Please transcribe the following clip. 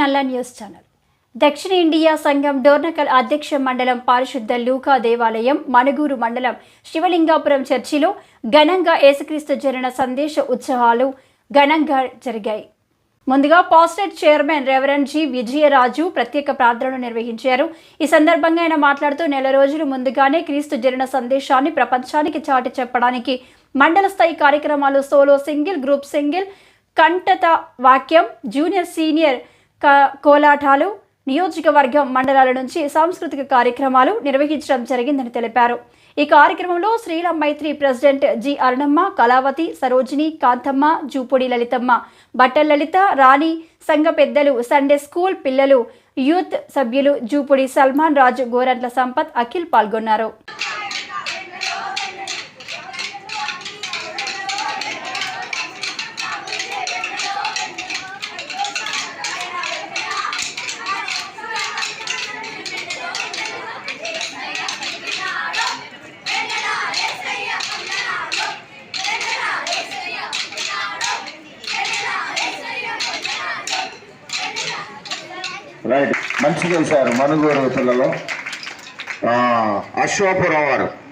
నల్ల news channel. దక్షిణ India సంఘం డోర్నకల్ అధ్యక్ష మండలం పారిశుద్ధ లూకా దేవాలయం మణుగూరు మండలం శివలింగాపురం చర్చిలో ఘనంగా యేసుక్రీస్తు జరిగిన సందేశ ఉత్సవాలు ఘనంగా జరిగాయి. ముందుగా pastorate chairman reverend G Vijayaraju ప్రత్యేక ప్రార్థనలు నిర్వహించారు. ఈ సందర్భంగా ఆయన మాట్లాడుతూ నెల రోజులు ముందుగానే క్రీస్తు జరిగిన సందేశాన్ని ప్రపంచానికి చాటి చెప్పడానికి మండల స్థాయి కార్యక్రమాలు సోలో సింగిల్ గ్రూప్ సింగిల్ కంటత వాక్యం జూనియర్ సీనియర్ కోలాటాలు నియోజకవర్గం మండలాల నుంచి సాంస్కృతిక కార్యక్రమాలు నిర్వహించడం జరిగిందని తెలిపారు. ఈ కార్యక్రమంలో శ్రీరామ్ మైత్రి ప్రెసిడెంట్ జి అరుణమ్మ కళావతి సరోజిని కాంతమ్మ జూపూడి లలితమ్మ బట్టల లలిత రాణి సంఘ పెద్దలు సండే స్కూల్ పిల్లలు యూత్ సభ్యులు జూపూడి సల్మాన్ రాజు గోరంట్ల సంపత్ అఖిల్ పాల్గొన్నారు. రైట్ మంచిగా వేశారు మనుగోరు పిల్లలు. ఆ, గారు. వారు